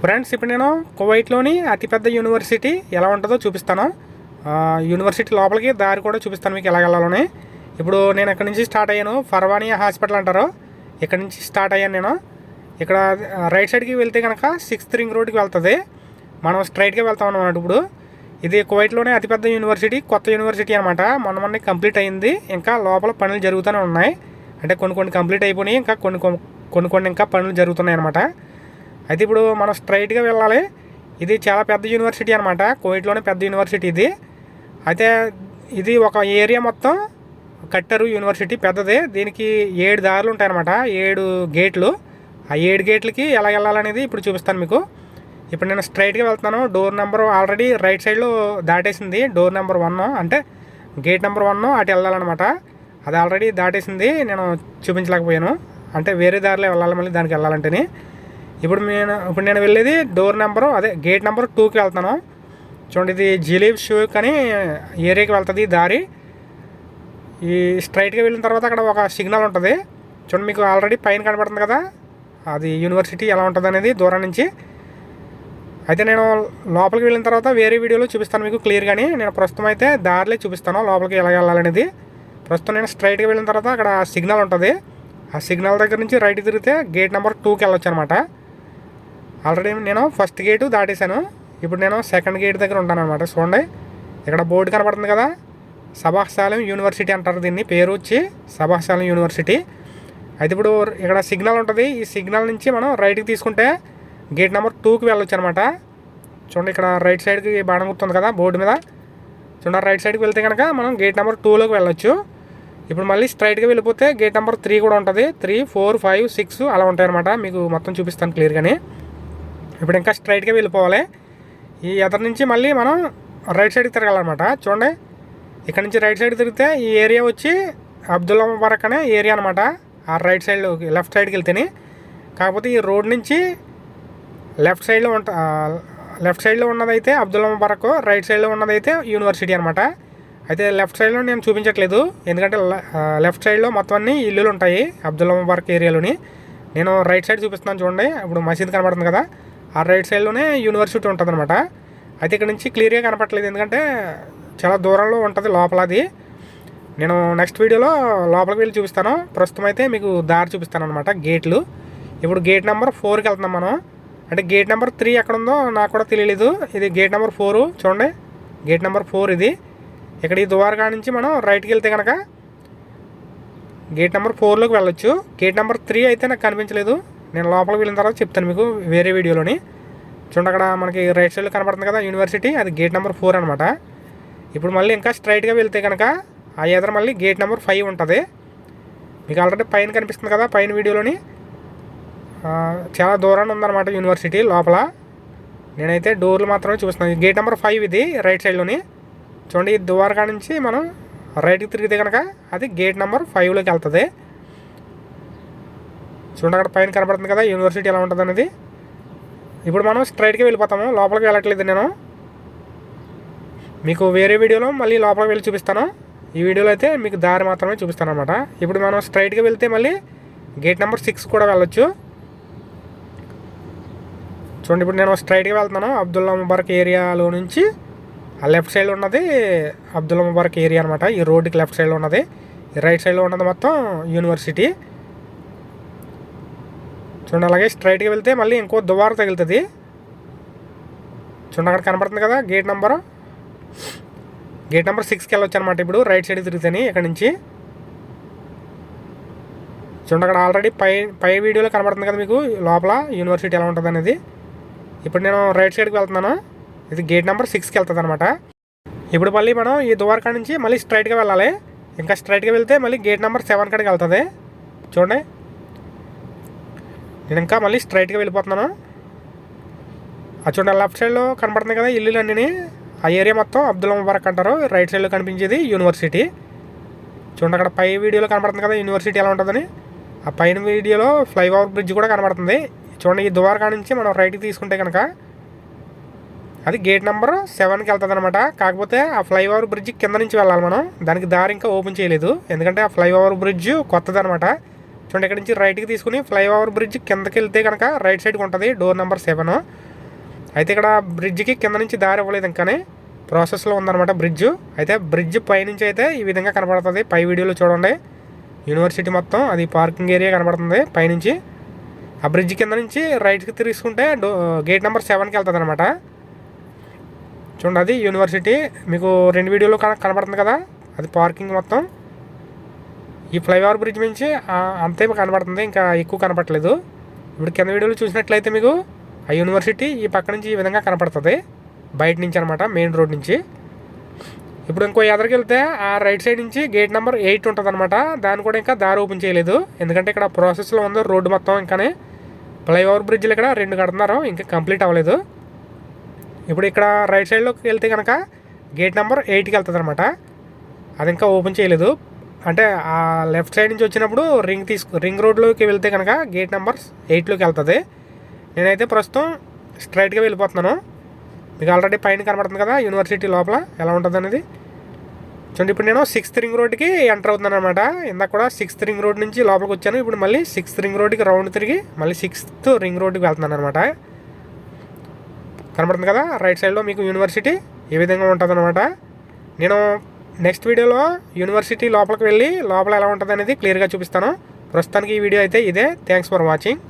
Friends ఇప్పుడు నేను కువైట్లోని అతిపెద్ద యూనివర్సిటీ ఎలా ఉంటుందో చూపిస్తాను. యూనివర్సిటీ లోపలికి దారి కూడా చూపిస్తాను మీకు ఎలా వెళ్ళాలని. ఇప్పుడు నేను ఇక్కడ నుంచి స్టార్ట్ అయ్యాను. ఫర్వానియా హాస్పిటల్ అంటారు. ఇక్కడ నుంచి స్టార్ట్ అయ్యాను నేను. ఇక్కడ రైట్ సైడ్కి వెళ్తే కనుక సిక్స్త్ రింగ్ రోడ్కి వెళ్తుంది. మనం స్ట్రైట్గా వెళ్తాం అన్నమాట ఇప్పుడు. ఇది కువైట్లోనే అతిపెద్ద యూనివర్సిటీ కొత్త యూనివర్సిటీ అనమాట మొన్న మొన్న కంప్లీట్ అయింది. ఇంకా లోపల పనులు జరుగుతూనే ఉన్నాయి. అంటే కొన్ని కొన్ని కంప్లీట్ అయిపోయినాయి. ఇంకా కొన్ని కొన్ని- కొన్ని కొన్ని ఇంకా పనులు జరుగుతున్నాయి అనమాట అయితే ఇప్పుడు మనం స్ట్రైట్గా వెళ్ళాలి. ఇది చాలా పెద్ద యూనివర్సిటీ అనమాట కోవిడ్లోనే పెద్ద యూనివర్సిటీ ఇది. అయితే ఇది ఒక ఏరియా మొత్తం కట్టారు యూనివర్సిటీ పెద్దదే. దీనికి ఏడు దారులు ఉంటాయన్నమాట. ఏడు గేట్లు ఆ ఏడు గేట్లకి ఎలా వెళ్ళాలనేది ఇప్పుడు చూపిస్తాను మీకు. ఇప్పుడు నేను స్ట్రైట్గా వెళ్తున్నాను. డోర్ నెంబర్ ఆల్రెడీ రైట్ సైడ్లో దాటేసింది. డోర్ నెంబర్ వన్ అంటే గేట్ నెంబర్ వన్ అటు వెళ్ళాలన్నమాట. అది ఆల్రెడీ దాటేసింది. నేను చూపించలేకపోయాను. అంటే వేరే దారిలో వెళ్ళాలి మళ్ళీ దానికి వెళ్ళాలంటేనే. ఇప్పుడు నేను ఇప్పుడు నేను వెళ్ళేది డోర్ నెంబరు అదే గేట్ నెంబర్ టూకి వెళ్తాను చూడండి ఇది జిలీబ్ షూక్ అని ఏరియాకి వెళ్తుంది దారి. ఈ స్ట్రైట్గా వెళ్ళిన తర్వాత అక్కడ ఒక సిగ్నల్ ఉంటుంది. చూడండి మీకు ఆల్రెడీ పైన కనబడుతుంది కదా? అది యూనివర్సిటీ ఎలా ఉంటుంది అనేది దూరం నుంచి. అయితే నేను లోపలికి వెళ్ళిన తర్వాత వేరే వీడియోలో చూపిస్తాను మీకు క్లియర్గాని నేను ప్రస్తుతం అయితే దారిలో చూపిస్తాను లోపలికి ఎలా వెళ్ళాలనేది. ప్రస్తుతం నేను స్ట్రైట్గా వెళ్ళిన తర్వాత అక్కడ సిగ్నల్ ఉంటుంది. ఆ సిగ్నల్ దగ్గర నుంచి రైట్ తిరిగితే గేట్ నెంబర్ టూకి వెళ్ళొచ్చు అనమాట ఆల్రెడీ నేను ఫస్ట్ గేటు దాటేశాను. ఇప్పుడు నేను సెకండ్ గేట్ దగ్గర ఉంటాను అనమాట చూడండి. ఇక్కడ బోర్డు కనబడుతుంది కదా. సభాశాలం యూనివర్సిటీ అంటారు దీన్ని. పేరు వచ్చి సభాశాలం యూనివర్సిటీ. అయితే ఇప్పుడు ఇక్కడ సిగ్నల్ ఉంటుంది. ఈ సిగ్నల్ నుంచి మనం రైట్కి తీసుకుంటే గేట్ నెంబర్ టూకి వెళ్ళొచ్చు అనమాట చూడండి ఇక్కడ రైట్ సైడ్కి బాణం గుర్తుంది కదా బోర్డు మీద. చూడండి రైట్ సైడ్కి వెళ్తే కనుక మనం గేట్ నెంబర్ టూలోకి వెళ్ళొచ్చు. ఇప్పుడు మళ్ళీ స్ట్రైట్గా వెళ్ళిపోతే గేట్ నెంబర్ త్రీ కూడా ఉంటుంది. త్రీ ఫోర్ ఫైవ్ సిక్స్ అలా ఉంటాయన్నమాట. మీకు మొత్తం చూపిస్తాను క్లియర్గానే. ఇప్పుడు ఇంకా స్ట్రైట్గా వెళ్ళిపోవాలి. ఈ ఎదర్ నుంచి మళ్ళీ మనం రైట్ సైడ్కి తిరగాలన్నమాట. చూడండి. ఇక్కడ నుంచి రైట్ సైడ్ తిరిగితే ఈ ఏరియా వచ్చి అబ్దుల్లా ముబారక్ అనే ఏరియా అనమాట ఆ రైట్ సైడ్ లెఫ్ట్ సైడ్కి వెళ్తేనే. కాకపోతే ఈ రోడ్ నుంచి లెఫ్ట్ సైడ్లో ఉంట లెఫ్ట్ సైడ్లో ఉన్నదైతే అబ్దుల్లా ముబారక్ రైట్ సైడ్లో ఉన్నదైతే యూనివర్సిటీ అనమాట అయితే లెఫ్ట్ సైడ్లో నేను చూపించట్లేదు. ఎందుకంటే లెఫ్ట్ సైడ్లో మొత్తం అన్ని ఇల్లులు ఉంటాయి అబ్దుల్లా ముబారక్ ఏరియాలోని నేను రైట్ సైడ్ చూపిస్తున్నాను చూడండి. ఇప్పుడు మసీద్ కనబడుతుంది కదా. ఆ రైట్ సైడ్లోనే యూనివర్సిటీ ఉంటుంది అనమాట అయితే ఇక్కడ నుంచి క్లియర్గా కనపట్లేదు ఎందుకంటే చాలా దూరంలో ఉంటుంది లోపల అది నేను నెక్స్ట్ వీడియోలో లోపలికి వెళ్ళి చూపిస్తాను. ప్రస్తుతం అయితే మీకు దారి చూపిస్తాను అనమాట గేట్లు. ఇప్పుడు గేట్ నెంబర్ ఫోర్కి వెళ్తున్నాం మనం. అంటే గేట్ నెంబర్ త్రీ ఎక్కడ ఉందో నాకు కూడా తెలియలేదు. ఇది గేట్ నెంబర్ ఫోర్. చూడండి. గేట్ నెంబర్ ఫోర్ ఇది. ఇక్కడ ఈ ద్వారకా నుంచి మనం రైట్కి వెళ్తే కనుక గేట్ నెంబర్ ఫోర్లోకి వెళ్ళొచ్చు. గేట్ నెంబర్ త్రీ అయితే నాకు కనిపించలేదు. నేను లోపలికి వెళ్ళిన తర్వాత చెప్తాను మీకు వేరే వీడియోలోని. చూడండి అక్కడ మనకి రైట్ సైడ్లో కనబడుతుంది కదా యూనివర్సిటీ అది గేట్ నెంబర్ ఫోర్ అనమాట ఇప్పుడు మళ్ళీ ఇంకా స్ట్రైట్గా వెళ్తే కనుక ఆ ఎదురు మళ్ళీ గేట్ నెంబర్ ఫైవ్ ఉంటుంది. మీకు ఆల్రెడీ పైన కనిపిస్తుంది కదా పైన వీడియోలోని. చాలా దూరాన్ని ఉందన్నమాట యూనివర్సిటీ లోపల. నేనైతే డోర్లు మాత్రమే చూస్తున్నాను గేట్ నెంబర్ ఫైవ్ ఇది రైట్ సైడ్లోని చూడండి ఈ ద్వారకా నుంచి మనం రైట్కి తిరిగితే కనుక అది గేట్ నెంబర్ ఫైవ్లోకి వెళ్తుంది. చూడండి అక్కడ పైన కనబడుతుంది కదా యూనివర్సిటీ ఎలా ఉంటుంది అనేది. ఇప్పుడు మనం స్ట్రైట్గా వెళ్ళిపోతాము లోపలికి వెళ్ళట్లేదు నేను. మీకు వేరే వీడియోలో మళ్ళీ లోపలికి వెళ్ళి చూపిస్తాను. ఈ వీడియోలో అయితే మీకు దారి మాత్రమే చూపిస్తాను అనమాట ఇప్పుడు మనం స్ట్రైట్గా వెళ్తే మళ్ళీ గేట్ నెంబర్ సిక్స్ కూడా వెళ్ళొచ్చు. చూడండి ఇప్పుడు నేను స్ట్రైట్గా వెళ్తున్నాను అబ్దుల్లా ముబారక్ ఏరియాలో నుంచి. ఆ లెఫ్ట్ సైడ్లో ఉన్నది అబ్దుల్లా ముబారక్ ఏరియా అనమాట ఈ రోడ్డుకి లెఫ్ట్ సైడ్లో ఉన్నది. ఈ రైట్ సైడ్లో ఉన్నది మొత్తం యూనివర్సిటీ చూడండి అలాగే స్ట్రైట్గా వెళ్తే మళ్ళీ ఇంకో దువార తగులుతుంది. చూడండి అక్కడ కనబడుతుంది కదా గేట్ నెంబరు గేట్ నెంబర్ సిక్స్కి వెళ్ళొచ్చు అనమాట ఇప్పుడు రైట్ సైడ్ తిరుగుతాయి ఇక్కడ నుంచి. చూడండి అక్కడ ఆల్రెడీ పై పై వీడియోలో కనబడుతుంది కదా మీకు లోపల యూనివర్సిటీ ఎలా ఉంటుంది అనేది. ఇప్పుడు నేను రైట్ సైడ్కి వెళ్తున్నాను. ఇది గేట్ నెంబర్ సిక్స్కి వెళ్తుంది అనమాట ఇప్పుడు మళ్ళీ మనం ఈ ద్వారకా నుంచి మళ్ళీ స్ట్రైట్గా వెళ్ళాలి. ఇంకా స్ట్రైట్గా వెళ్తే మళ్ళీ గేట్ నెంబర్ సెవెన్ కాడికి వెళ్తుంది. చూడండి నేను ఇంకా మళ్ళీ స్ట్రైట్గా వెళ్ళిపోతున్నాను? అది చూడండి లెఫ్ట్ సైడ్లో కనబడుతుంది కదా ఇల్లులు అన్నీ ఆ ఏరియా మొత్తం అబ్దుల్ ముబారక్ అంటారు. రైట్ సైడ్లో కనిపించేది యూనివర్సిటీ చూడండి అక్కడ పై వీడియోలో కనబడుతుంది కదా యూనివర్సిటీ ఎలా ఉంటుందని. ఆ పైన వీడియోలో ఫ్లైఓవర్ బ్రిడ్జ్ కూడా కనబడుతుంది. చూడండి ఈ ద్వారకా నుంచి మనం రైట్కి తీసుకుంటే కనుక అది గేట్ నెంబర్ సెవెన్కి వెళ్తుంది అనమాట కాకపోతే ఆ ఫ్లైఓవర్ బ్రిడ్జ్ కింద నుంచి వెళ్ళాలి మనం. దానికి దారి ఇంకా ఓపెన్ చేయలేదు. ఎందుకంటే ఆ ఫ్లైఓవర్ బ్రిడ్జ్ కొత్తది అనమాట చూడండి ఇక్కడ నుంచి రైట్కి తీసుకుని ఫ్లైఓవర్ బ్రిడ్జ్ కిందకి వెళ్తే కనుక రైట్ సైడ్కి ఉంటుంది డోర్ నెంబర్ సెవెన్ అయితే ఇక్కడ బ్రిడ్జ్కి కింద నుంచి దారి ఇవ్వలేదు ఇంకానే. ప్రాసెస్లో ఉందన్నమాట బ్రిడ్జ్ అయితే బ్రిడ్జ్ పైనుంచి అయితే ఈ విధంగా కనబడుతుంది. పై వీడియోలో చూడండి. యూనివర్సిటీ మొత్తం అది పార్కింగ్ ఏరియా కనబడుతుంది పైనుంచి ఆ బ్రిడ్జ్ కింద నుంచి రైట్కి తీసుకుంటే డో గేట్ నెంబర్ సెవెన్కి వెళ్తుంది అనమాట చూడండి అది యూనివర్సిటీ మీకు రెండు వీడియోలో కన కనబడుతుంది కదా? అది పార్కింగ్ మొత్తం. ఈ ఫ్లైఓవర్ బ్రిడ్జ్ నుంచి అంతే కనబడుతుంది ఇంకా ఎక్కువ కనపడలేదు ఇప్పుడు కింద వీడియోలో చూసినట్లయితే మీకు ఆ యూనివర్సిటీ ఈ పక్క నుంచి ఈ విధంగా కనపడుతుంది. బయట నుంచి అనమాట మెయిన్ రోడ్ నుంచి. ఇప్పుడు ఇంకో ఎదరికి వెళ్తే ఆ రైట్ సైడ్ నుంచి గేట్ నెంబర్ ఎయిట్ ఉంటుంది అనమాట దాన్ని కూడా ఇంకా దారి ఓపెన్ చేయలేదు. ఎందుకంటే ఇక్కడ ప్రాసెస్లో ఉంది రోడ్డు మొత్తం ఇంకానే. ఫ్లైఓవర్ బ్రిడ్జ్లు ఇక్కడ రెండు కడుతున్నారు ఇంకా కంప్లీట్ అవ్వలేదు. ఇప్పుడు ఇక్కడ రైట్ సైడ్లోకి వెళ్తే కనుక గేట్ నెంబర్ ఎయిట్కి వెళ్తుంది అనమాట అది ఇంకా ఓపెన్ చేయలేదు. అంటే ఆ లెఫ్ట్ సైడ్ నుంచి వచ్చినప్పుడు రింగ్ తీసుకు రింగ్ రోడ్లోకి వెళ్తే కనుక గేట్ నెంబర్ ఎయిట్లోకి వెళ్తుంది. నేనైతే ప్రస్తుతం స్ట్రైట్గా వెళ్ళిపోతున్నాను. మీకు ఆల్రెడీ పైన కనబడుతుంది కదా యూనివర్సిటీ లోపల ఎలా ఉంటుంది అనేది చూడండి ఇప్పుడు నేను సిక్స్త్ రింగ్ రోడ్కి ఎంటర్ అవుతున్నాను అనమాట ఇందాక కూడా సిక్స్త్ రింగ్ రోడ్ నుంచి లోపలికి వచ్చాను. ఇప్పుడు మళ్ళీ సిక్స్త్ రింగ్ రోడ్కి రౌండ్ తిరిగి మళ్ళీ సిక్స్త్ రింగ్ రోడ్కి వెళ్తున్నాను అనమాట కనబడుతుంది కదా రైట్ సైడ్లో మీకు యూనివర్సిటీ ఏ విధంగా ఉంటుంది అనమాట నేను నెక్స్ట్ వీడియోలో యూనివర్సిటీ లోపలికి వెళ్ళి లోపల ఎలా ఉంటుంది అనేది క్లియర్గా చూపిస్తాను. ప్రస్తుతానికి ఈ వీడియో అయితే ఇదే. Thanks for watching